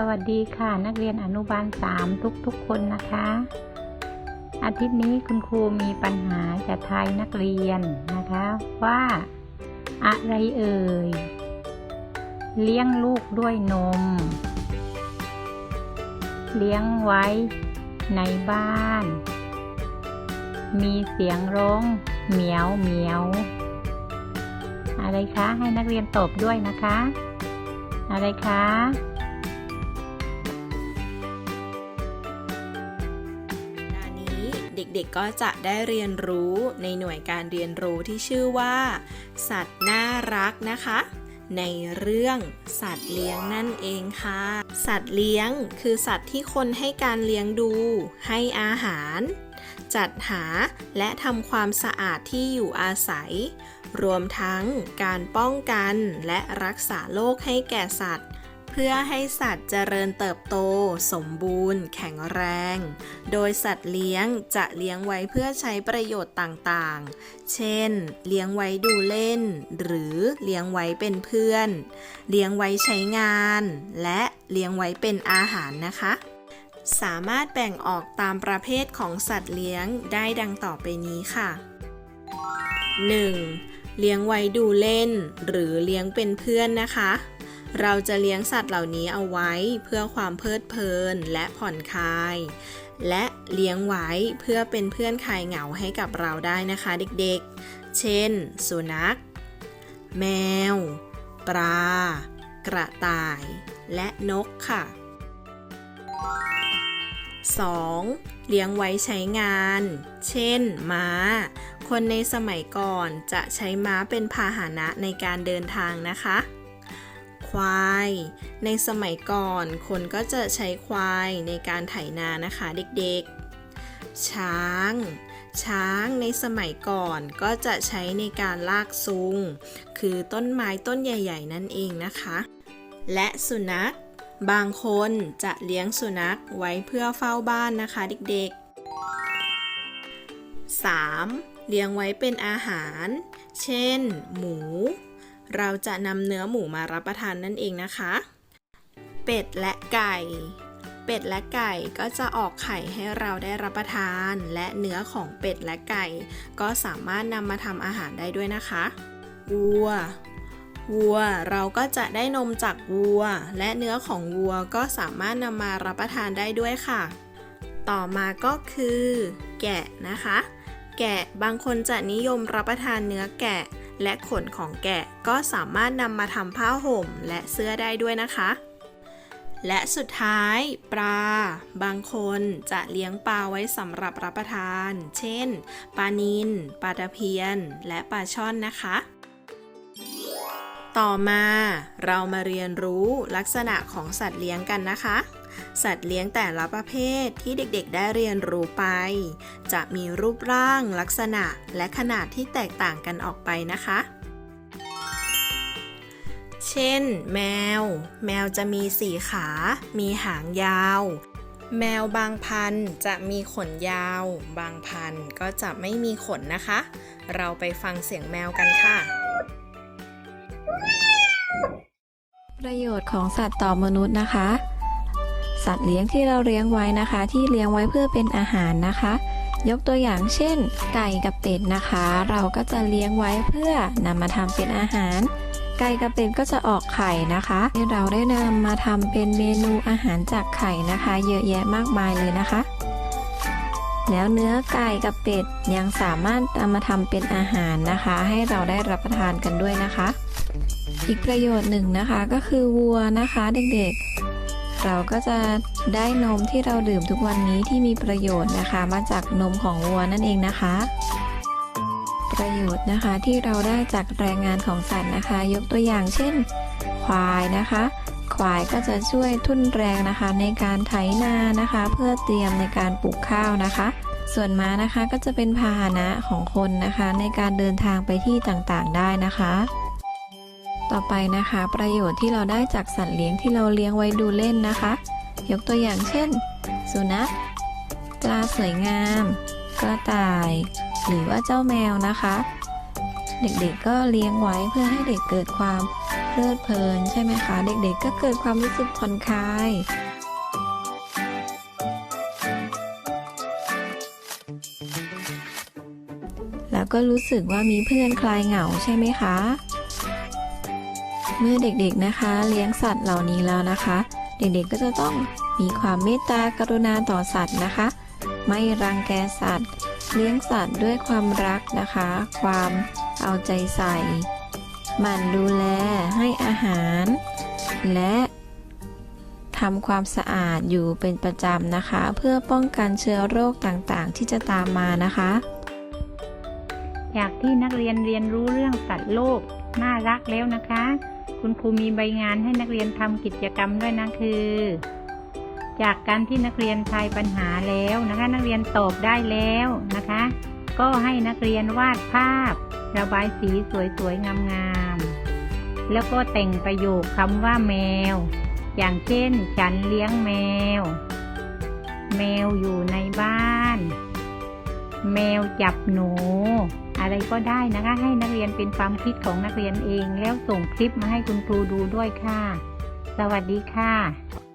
สวัสดีค่ะ นักเรียนอนุบาลสามทุกๆคนนะคะ อาทิตย์นี้คุณครูมีปัญหาจะทายนักเรียนนะคะ ว่าอะไรเอ่ย เลี้ยงลูกด้วยนม เลี้ยงไว้ในบ้าน มีเสียงร้องเหมียวเหมียว อะไรคะ ให้นักเรียนตอบด้วยนะคะ อะไรคะ เด็กๆก็จะได้เรียนรู้ในหน่วยการเรียนรู้ที่ชื่อว่า สัตว์น่ารักนะคะ ในเรื่องสัตว์เลี้ยงนั่นเองค่ะ สัตว์เลี้ยงคือสัตว์ที่คนให้การเลี้ยงดู ให้อาหาร จัดหาและทำความสะอาดที่อยู่อาศัย รวมทั้งการป้องกันและรักษาโรคให้แก่สัตว์ พื่อให้สัตว์เจริญเติบโต สมบูรณ์ แข็งแรง โดยสัตว์เลี้ยงจะเลี้ยงไว้เพื่อใช้ประโยชน์ต่างๆ เช่น เลี้ยงไว้ดูเล่น หรือเลี้ยงไว้เป็นเพื่อน เลี้ยงไว้ใช้งาน และเลี้ยงไว้เป็นอาหารนะคะ สามารถแบ่งออกตามประเภทของสัตว์เลี้ยงได้ดังต่อไปนี้ค่ะ 1. เลี้ยงไว้ดูเล่น หรือเลี้ยงเป็นเพื่อนนะคะ เราจะเลี้ยงสัตว์เหล่านี้เอาไว้เพื่อความเพลิดเพลินและผ่อนคลาย และเลี้ยงไว้เพื่อเป็นเพื่อนคลายเหงาให้กับเราได้นะคะเด็กๆ เช่น สุนัข แมว ปลา กระต่าย และนกค่ะ 2. เลี้ยงไว้ใช้งาน เช่น ม้า คนในสมัยก่อนจะใช้ม้าเป็นพาหนะในการเดินทางนะคะ ควาย ในสมัยก่อนคนก็จะใช้ควายในการไถนานะคะเด็กๆ ช้าง ช้างในสมัยก่อนก็จะใช้ในการลากซุง คือต้นไม้ต้นใหญ่ ๆ นั่นเองนะคะ และสุนัข บางคนจะเลี้ยงสุนัขไว้เพื่อเฝ้าบ้านนะคะเด็กๆ 3. เลี้ยงไว้เป็นอาหาร เช่น หมู เราจะนำเนื้อหมูมารับประทานนั่นเองนะคะ เป็ดและไก่ เป็ดและไก่ก็จะออกไข่ให้เราได้รับประทาน และเนื้อของเป็ดและไก่ ก็สามารถนำมาทำอาหารได้ด้วยนะคะวัววัวเราก็จะได้นมจากวัว และเนื้อของวัวก็สามารถนำมารับประทานได้ด้วยค่ะ ต่อมาก็คือ แกะนะคะ แกะบางคนจะนิยมรับประทานเนื้อแกะ และขนของแกะก็สามารถนำมาทำผ้าห่มและเสื้อได้ด้วยนะคะ และสุดท้าย ปลา บางคนจะเลี้ยงปลาไว้สำหรับรับประทาน เช่น ปลานิลปลาตะเพียน และปลาช่อนนะคะต่อมาเรามาเรียนรู้ลักษณะของสัตว์เลี้ยงกันนะคะ สัตว์เลี้ยงแต่ละประเภทที่เด็กๆได้เรียนรู้ไป จะมีรูปร่างลักษณะและขนาดที่แตกต่างกันออกไปนะคะ เช่น แมว แมวจะมีสีขา มีหางยาว แมวบางพันธุ์จะมีขนยาว บางพันธุ์ก็จะไม่มีขนนะคะ เราไปฟังเสียงแมวกันค่ะประโยชน์ของสัตว์ต่อมนุษย์นะคะ สัตว์เลี้ยงที่เราเลี้ยงไว้นะคะ ที่เลี้ยงไว้เพื่อเป็นอาหารนะคะ ยกตัวอย่างเช่น ไก่กับเป็ดนะคะ เราก็จะเลี้ยงไว้เพื่อนำมาทำเป็นอาหาร ไก่กับเป็ดก็จะออกไข่นะคะที่เราได้นำมาทำเป็นเมนูอาหารจากไข่นะคะ เยอะแยะมากมายเลยนะคะ แล้วเนื้อไก่กับเป็ดยังสามารถนำมาทำเป็นอาหารนะคะ ให้เราได้รับประทานกันด้วยนะคะอีกประโยชน์หนึ่งนะคะก็คือวัวนะคะเด็กๆ เราก็จะได้นมที่เราดื่มทุกวันนี้ที่มีประโยชน์นะคะ มาจากนมของวัวนั่นเองนะคะ ประโยชน์นะคะที่เราได้จากแรงงานของสัตว์นะคะ ยกตัวอย่างเช่น ควายนะคะ ควายก็จะช่วยทุ่นแรงนะคะ ในการไถนานะคะ เพื่อเตรียมในการปลูกข้าวนะคะ ส่วนม้านะคะก็จะเป็นพาหนะของคนนะคะ ในการเดินทางไปที่ต่างๆได้นะคะ ต่อไปนะคะ ประโยชน์ที่เราได้จากสัตว์เลี้ยงที่เราเลี้ยงไว้ดูเล่นนะคะ ยกตัวอย่างเช่น สุนัขปลาสวยงาม กระต่าย หรือว่าเจ้าแมวนะคะ เด็กๆก็เลี้ยงไว้เพื่อให้เด็กเกิดความเพลิดเพลินใช่ไหมคะ เด็กๆก็เกิดความรู้สึกผ่อนคลายแล้วก็รู้สึกว่ามีเพื่อนคลายเหงาใช่ไหมคะ เมื่อเด็กๆนะคะ เลี้ยงสัตว์เหล่านี้แล้วนะคะ เด็กๆก็จะต้องมีความเมตตากรุณาต่อสัตว์นะคะ ไม่รังแกสัตว์ เลี้ยงสัตว์ด้วยความรักนะคะ ความเอาใจใส่หมั่นดูแลให้อาหาร และทำความสะอาดอยู่เป็นประจำนะคะ เพื่อป้องกันเชื้อโรคต่างๆ ที่จะตามมานะคะจากที่นักเรียนเรียนรู้เรื่องสัตว์โลกน่ารักแล้วนะคะ คุณครูมีใบงานให้นักเรียนทำกิจกรรมด้วยนะคือ จากการที่นักเรียนทายปัญหาแล้วนะคะ นักเรียนตอบได้แล้วนะคะ ก็ให้นักเรียนวาดภาพ ระบายสีสวยๆงามๆแล้วก็แต่งประโยคคำว่าแมว อย่างเช่น ฉันเลี้ยงแมว แมวอยู่ในบ้าน แมวจับหนู อะไรก็ได้นะคะ ให้นักเรียนเป็นความคิดของนักเรียนเอง แล้วส่งคลิปมาให้คุณครูดูด้วยค่ะ สวัสดีค่ะ